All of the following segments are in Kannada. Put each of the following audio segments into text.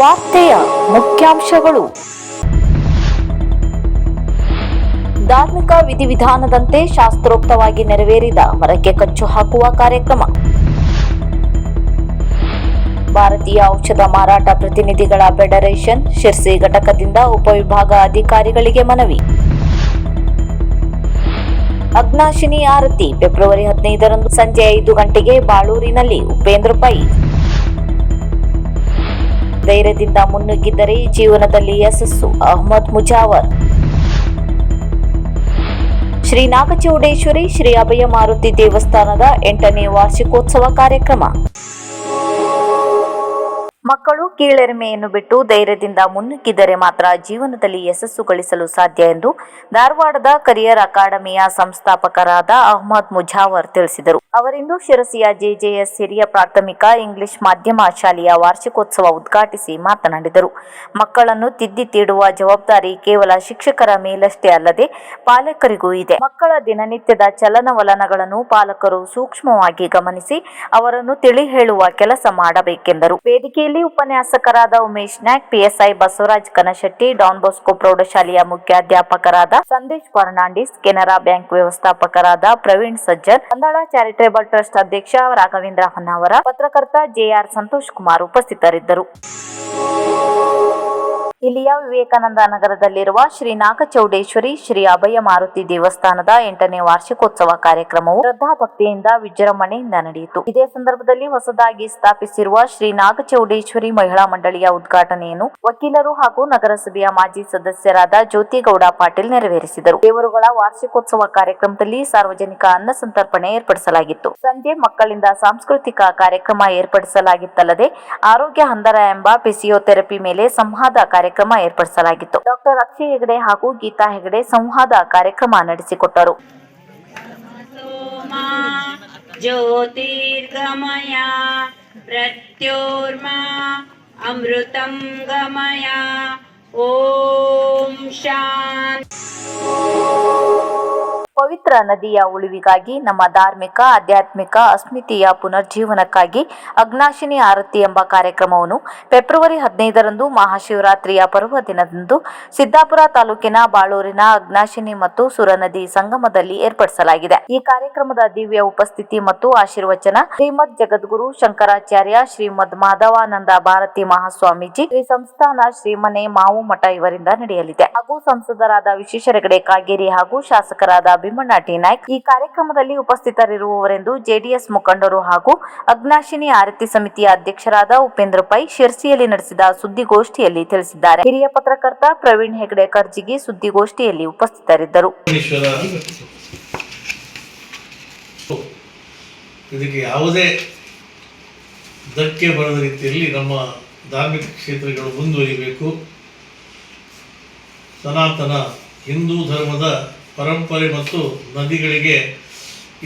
ವಾರ್ತೆಯ ಮುಖ್ಯಾಂಶಗಳು. ಧಾರ್ಮಿಕ ವಿಧಿವಿಧಾನದಂತೆ ಶಾಸ್ತ್ರೋಕ್ತವಾಗಿ ನೆರವೇರಿದ ಮರಕ್ಕೆ ಕಚ್ಚು ಹಾಕುವ ಕಾರ್ಯಕ್ರಮ. ಭಾರತೀಯ ಔಷಧ ಮಾರಾಟ ಪ್ರತಿನಿಧಿಗಳ ಫೆಡರೇಷನ್ ಶಿರ್ಸಿ ಘಟಕದಿಂದ ಉಪವಿಭಾಗ ಅಧಿಕಾರಿಗಳಿಗೆ ಮನವಿ. ಅಗ್ನಾಶಿನಿ ಆರತಿ, ಫೆಬ್ರವರಿ ಹದಿನೈದರಂದು ಸಂಜೆ ಐದು ಗಂಟೆಗೆ ಬಾಳೂರಿನಲ್ಲಿ ಉಪೇಂದ್ರ ಪೈ. ಧೈರ್ಯದಿಂದ ಮುನ್ನುಗ್ಗಿದ್ದರೆ ಜೀವನದಲ್ಲಿ ಯಶಸ್ಸು. ಅಹ್ಮದ್ ಮುಜಾವರ್. ಶ್ರೀ ನಾಗಚೌಡೇಶ್ವರಿ ಶ್ರೀ ಅಭಯ ಮಾರುತಿ ದೇವಸ್ಥಾನದ ಎಂಟನೇ ವಾರ್ಷಿಕೋತ್ಸವ ಕಾರ್ಯಕ್ರಮ. ಮಕ್ಕಳು ಕೀಳೆರಿಮೆಯನ್ನು ಬಿಟ್ಟು ಧೈರ್ಯದಿಂದ ಮುನ್ನುಗ್ಗಿದರೆ ಮಾತ್ರ ಜೀವನದಲ್ಲಿ ಯಶಸ್ಸು ಗಳಿಸಲು ಸಾಧ್ಯ ಎಂದು ಧಾರವಾಡದ ಕರಿಯರ್ ಅಕಾಡೆಮಿಯ ಸಂಸ್ಥಾಪಕರಾದ ಅಹ್ಮದ್ ಮುಜಾವರ್ ತಿಳಿಸಿದರು. ಅವರಿಂದು ಶಿರಸಿಯ ಜೆಜೆಎಸ್ ಹಿರಿಯ ಪ್ರಾಥಮಿಕ ಇಂಗ್ಲಿಷ್ ಮಾಧ್ಯಮ ಶಾಲೆಯ ವಾರ್ಷಿಕೋತ್ಸವ ಉದ್ಘಾಟಿಸಿ ಮಾತನಾಡಿದರು. ಮಕ್ಕಳನ್ನು ತಿದ್ದಿ ತೀಡುವ ಜವಾಬ್ದಾರಿ ಕೇವಲ ಶಿಕ್ಷಕರ ಮೇಲಷ್ಟೇ ಅಲ್ಲದೆ ಪಾಲಕರಿಗೂ ಇದೆ. ಮಕ್ಕಳ ದಿನನಿತ್ಯದ ಚಲನವಲನಗಳನ್ನು ಪಾಲಕರು ಸೂಕ್ಷ್ಮವಾಗಿ ಗಮನಿಸಿ ಅವರನ್ನು ತಿಳಿ ಹೇಳುವ ಕೆಲಸ ಮಾಡಬೇಕೆಂದರು. ವೇದಿಕೆಯಲ್ಲಿ ಉಪನ್ಯಾಸಕರಾದ Umesh Naik, PSI Basavaraj Kanashetti, Don Bosco ಪ್ರೌಢಶಾಲೆಯ ಮುಖ್ಯಾಧ್ಯಾಪಕರಾದ ಸಂದೇಶ್ ಫರ್ನಾಂಡಿಸ್, ಕೆನರಾ ಬ್ಯಾಂಕ್ ವ್ಯವಸ್ಥಾಪಕರಾದ ಪ್ರವೀಣ್ ಸಜ್ಜನ್, ಕಂದಾಳ ಚಾರಿಟೇಬಲ್ ಟ್ರಸ್ಟ್ ಅಧ್ಯಕ್ಷ ರಾಘವೇಂದ್ರ ಹೊನ್ನಾವರ, ಪತ್ರಕರ್ತ ಜೆಆರ್ ಸಂತೋಷ್ ಕುಮಾರ್ ಉಪಸ್ಥಿತರಿದ್ದರು. ಇಲ್ಲಿಯ ವಿವೇಕಾನಂದ ನಗರದಲ್ಲಿರುವ ಶ್ರೀ ನಾಗಚೌಡೇಶ್ವರಿ ಶ್ರೀ ಅಭಯ ಮಾರುತಿ ದೇವಸ್ಥಾನದ ಎಂಟನೇ ವಾರ್ಷಿಕೋತ್ಸವ ಕಾರ್ಯಕ್ರಮವು ಶ್ರದ್ಧಾಭಕ್ತಿಯಿಂದ ವಿಜೃಂಭಣೆಯಿಂದ ನಡೆಯಿತು. ಇದೇ ಸಂದರ್ಭದಲ್ಲಿ ಹೊಸದಾಗಿ ಸ್ಥಾಪಿಸಿರುವ ಶ್ರೀ ನಾಗಚೌಡೇಶ್ವರಿ ಮಹಿಳಾ ಮಂಡಳಿಯ ಉದ್ಘಾಟನೆಯನ್ನು ವಕೀಲರು ಹಾಗೂ ನಗರಸಭೆಯ ಮಾಜಿ ಸದಸ್ಯರಾದ ಜ್ಯೋತಿಗೌಡ ಪಾಟೀಲ್ ನೆರವೇರಿಸಿದರು. ದೇವರುಗಳ ವಾರ್ಷಿಕೋತ್ಸವ ಕಾರ್ಯಕ್ರಮದಲ್ಲಿ ಸಾರ್ವಜನಿಕ ಅನ್ನ ಸಂತರ್ಪಣೆ ಏರ್ಪಡಿಸಲಾಗಿತ್ತು. ಸಂಜೆ ಮಕ್ಕಳಿಂದ ಸಾಂಸ್ಕೃತಿಕ ಕಾರ್ಯಕ್ರಮ ಏರ್ಪಡಿಸಲಾಗಿತ್ತಲ್ಲದೆ, ಆರೋಗ್ಯ ಹಂದರ ಎಂಬ ಫಿಸಿಯೋಥೆರಪಿ ಮೇಲೆ ಸಂವಾದ ಕಾರ್ಯಕ್ರಮ ಏರ್ಪಡಿಸಲಾಗಿತ್ತು ಡಾಕ್ಟರ್ ಅಕ್ಷಯ್ ಹೆಗಡೆ ಹಾಗೂ ಗೀತಾ ಹೆಗಡೆ ಸಂವಾದ ಕಾರ್ಯಕ್ರಮ ನಡೆಸಿಕೊಟ್ಟರು सोमा ज्योतिर्गमय प्रत्योर्मा अमृतं गमय ॐ शान्ति ಪವಿತ್ರ ನದಿಯ ಉಳಿವಿಗಾಗಿ ನಮ್ಮ ಧಾರ್ಮಿಕ, ಆಧ್ಯಾತ್ಮಿಕ ಅಸ್ಮಿತೆಯ ಪುನರ್ಜೀವನಕ್ಕಾಗಿ ಅಗ್ನಾಶಿನಿ ಆರತಿ ಎಂಬ ಕಾರ್ಯಕ್ರಮವನ್ನು ಫೆಬ್ರವರಿ ಹದಿನೈದರಂದು ಮಹಾಶಿವರಾತ್ರಿಯ ಪರ್ವ ದಿನದಂದು ಸಿದ್ದಾಪುರ ತಾಲೂಕಿನ ಬಾಳೂರಿನ ಅಗ್ನಾಶಿನಿ ಮತ್ತು ಸುರನದಿ ಸಂಗಮದಲ್ಲಿ ಏರ್ಪಡಿಸಲಾಗಿದೆ. ಈ ಕಾರ್ಯಕ್ರಮದ ದಿವ್ಯ ಉಪಸ್ಥಿತಿ ಮತ್ತು ಆಶೀರ್ವಚನ ಶ್ರೀಮದ್ ಜಗದ್ಗುರು ಶಂಕರಾಚಾರ್ಯ ಶ್ರೀಮದ್ ಮಾಧವಾನಂದ ಭಾರತಿ ಮಹಾಸ್ವಾಮೀಜಿ ಶ್ರೀ ಸಂಸ್ಥಾನ ಶ್ರೀಮನೆ ಮಾವು ಮಠ ಇವರಿಂದ ನಡೆಯಲಿದೆ. ಹಾಗೂ ಸಂಸದರಾದ ವಿಶೇಷ ಹೆಗಡೆ ಕಾಗೇರಿ ಹಾಗೂ ಶಾಸಕರಾದ ಭೀಮಣ್ಣ ಟಿ ನಾಯ್ಕ್ ಈ ಕಾರ್ಯಕ್ರಮದಲ್ಲಿ ಉಪಸ್ಥಿತರಿರುವವರೆಂದು ಜೆಡಿಎಸ್ ಮುಖಂಡರು ಹಾಗೂ ಅಗ್ನಾಶಿನಿ ಆರತಿ ಸಮಿತಿಯ ಅಧ್ಯಕ್ಷರಾದ ಉಪೇಂದ್ರ ಪೈ ಶಿರ್ಸಿಯಲ್ಲಿ ನಡೆಸಿದ ಸುದ್ದಿಗೋಷ್ಠಿಯಲ್ಲಿ ತಿಳಿಸಿದ್ದಾರೆ. ಹಿರಿಯ ಪತ್ರಕರ್ತ ಪ್ರವೀಣ್ ಹೆಗಡೆ ಕರ್ಜಿಗಿ ಸುದ್ದಿಗೋಷ್ಠಿಯಲ್ಲಿ ಉಪಸ್ಥಿತರಿದ್ದರು. ಇದಕ್ಕೆ ಯಾವುದೇ ಧಕ್ಕೆ ಬರದ ರೀತಿಯಲ್ಲಿ ನಮ್ಮ ಧಾರ್ಮಿಕ ಕ್ಷೇತ್ರಗಳು ಮುಂದುವರಿಬೇಕು. ಸನಾತನ ಹಿಂದೂ ಧರ್ಮದ ಪರಂಪರೆ ಮತ್ತು ನದಿಗಳಿಗೆ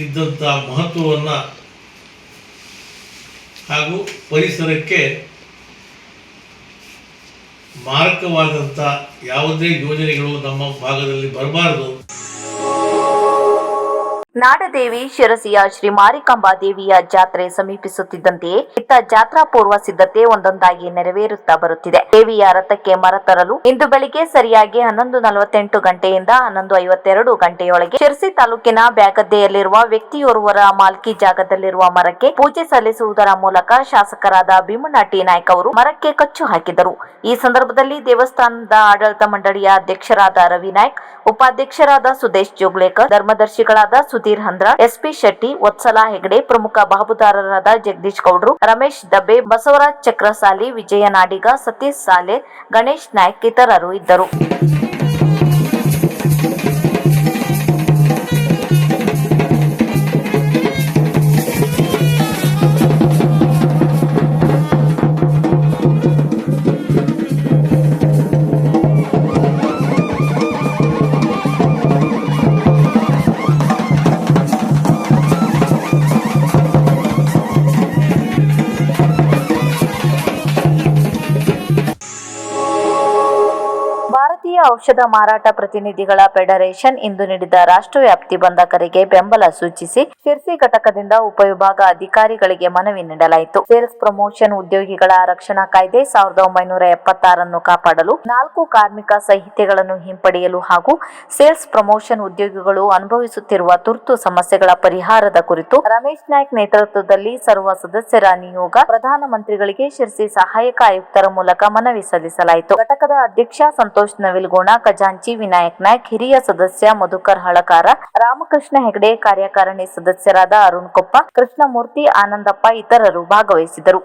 ಇದ್ದಂಥ ಮಹತ್ವವನ್ನು ಹಾಗೂ ಪರಿಸರಕ್ಕೆ ಮಾರಕವಾದಂಥ ಯಾವುದೇ ಯೋಜನೆಗಳು ನಮ್ಮ ಭಾಗದಲ್ಲಿ ಬರಬಾರದು. ನಾಡದೇವಿ ಶಿರಸಿಯ ಶ್ರೀ ಮಾರಿಕಾಂಬಾ ದೇವಿಯ ಜಾತ್ರೆ ಸಮೀಪಿಸುತ್ತಿದ್ದಂತೆಯೇ ಇತ್ತ ಜಾತ್ರಾ ಪೂರ್ವ ಸಿದ್ಧತೆ ಒಂದೊಂದಾಗಿ ನೆರವೇರುತ್ತಾ ಬರುತ್ತಿದೆ. ದೇವಿಯ ರಥಕ್ಕೆ ಮರ ತರಲು ಇಂದು ಬೆಳಿಗ್ಗೆ ಸರಿಯಾಗಿ ಹನ್ನೊಂದು ನಲವತ್ತೆಂಟು ಗಂಟೆಯಿಂದ ಹನ್ನೊಂದು ಐವತ್ತೆರಡು ಗಂಟೆಯೊಳಗೆ ಶಿರ್ಸಿ ತಾಲೂಕಿನ ಬ್ಯಾಗದ್ದೆಯಲ್ಲಿರುವ ವ್ಯಕ್ತಿಯೋರ್ವರ ಮಾಲ್ಕಿ ಜಾಗದಲ್ಲಿರುವ ಮರಕ್ಕೆ ಪೂಜೆ ಸಲ್ಲಿಸುವುದರ ಮೂಲಕ ಶಾಸಕರಾದ ಭೀಮಣ್ಣ ಟಿ ನಾಯ್ಕ್ ಅವರು ಮರಕ್ಕೆ ಕಚ್ಚು ಹಾಕಿದರು. ಈ ಸಂದರ್ಭದಲ್ಲಿ ದೇವಸ್ಥಾನದ ಆಡಳಿತ ಮಂಡಳಿಯ ಅಧ್ಯಕ್ಷರಾದ ರವಿ ನಾಯ್ಕ್, ಉಪಾಧ್ಯಕ್ಷರಾದ ಸುದೇಶ್ ಜೋಗ್ಲೇಕರ್, ಧರ್ಮದರ್ಶಿಗಳಾದ ಸುಧೀರ್ ಹಂದ್ರ, ಎಸ್ಪಿ ಶೆಟ್ಟಿ, ವತ್ಸಲ ಹೆಗಡೆ, ಪ್ರಮುಖ ಬಾಹುದಾರರಾದ ಜಗದೀಶ್ ಗೌಡ್ರು, ರಮೇಶ್ ದಬ್ಬೆ, ಬಸವರಾಜ್ ಚಕ್ರಸಾಲಿ ವಿಜಯ ನಾಡಿಗ ಸತೀಶ್ ಸಾಲೆ ಗಣೇಶ್ ನಾಯ್ಕ್ ಇತರರು ಇದ್ದರು. ಔಷಧ ಮಾರಾಟ ಪ್ರತಿನಿಧಿಗಳ ಫೆಡರೇಷನ್ ಇಂದು ನೀಡಿದ ರಾಷ್ಟ್ರವ್ಯಾಪ್ತಿ ಬಂದ ಕರೆಗೆ ಬೆಂಬಲ ಸೂಚಿಸಿ ಶಿರ್ಸಿ ಘಟಕದಿಂದ ಉಪವಿಭಾಗ ಅಧಿಕಾರಿಗಳಿಗೆ ಮನವಿ ನೀಡಲಾಯಿತು. ಸೇಲ್ಸ್ ಪ್ರಮೋಷನ್ ಉದ್ಯೋಗಿಗಳ ರಕ್ಷಣಾ ಕಾಯ್ದೆ ಸಾವಿರದ ಒಂಬೈನೂರ ಎಪ್ಪತ್ತಾರನ್ನು ಕಾಪಾಡಲು ನಾಲ್ಕು ಕಾರ್ಮಿಕ ಸಂಹಿತೆಗಳನ್ನು ಹಿಂಪಡೆಯಲು ಹಾಗೂ ಸೇಲ್ಸ್ ಪ್ರಮೋಷನ್ ಉದ್ಯೋಗಿಗಳು ಅನುಭವಿಸುತ್ತಿರುವ ತುರ್ತು ಸಮಸ್ಯೆಗಳ ಪರಿಹಾರದ ಕುರಿತು ರಮೇಶ್ ನಾಯ್ಕ್ ನೇತೃತ್ವದಲ್ಲಿ ಸರ್ವ ಸದಸ್ಯರ ನಿಯೋಗ ಪ್ರಧಾನಮಂತ್ರಿಗಳಿಗೆ ಶಿರ್ಸಿ ಸಹಾಯಕ ಆಯುಕ್ತರ ಮೂಲಕ ಮನವಿ ಸಲ್ಲಿಸಲಾಯಿತು. ಘಟಕದ ಅಧ್ಯಕ್ಷ ಸಂತೋಷ್ ನವಿಲ್ಗೋಣ ಖಜಾಂಚಿ, ವಿನಾಯಕ್ ನಾಯ್ಕ್, ಹಿರಿಯ ಸದಸ್ಯ ಮಧುಕರ್ ಹಳಕಾರ, ರಾಮಕೃಷ್ಣ ಹೆಗಡೆ ಕಾರ್ಯಕಾರಿಣಿ ಸದಸ್ಯರಾದ ಅರುಣ್ ಕೊಪ್ಪ, ಕೃಷ್ಣಮೂರ್ತಿ ಆನಂದಪ್ಪ ಇತರರು ಭಾಗವಹಿಸಿದರು.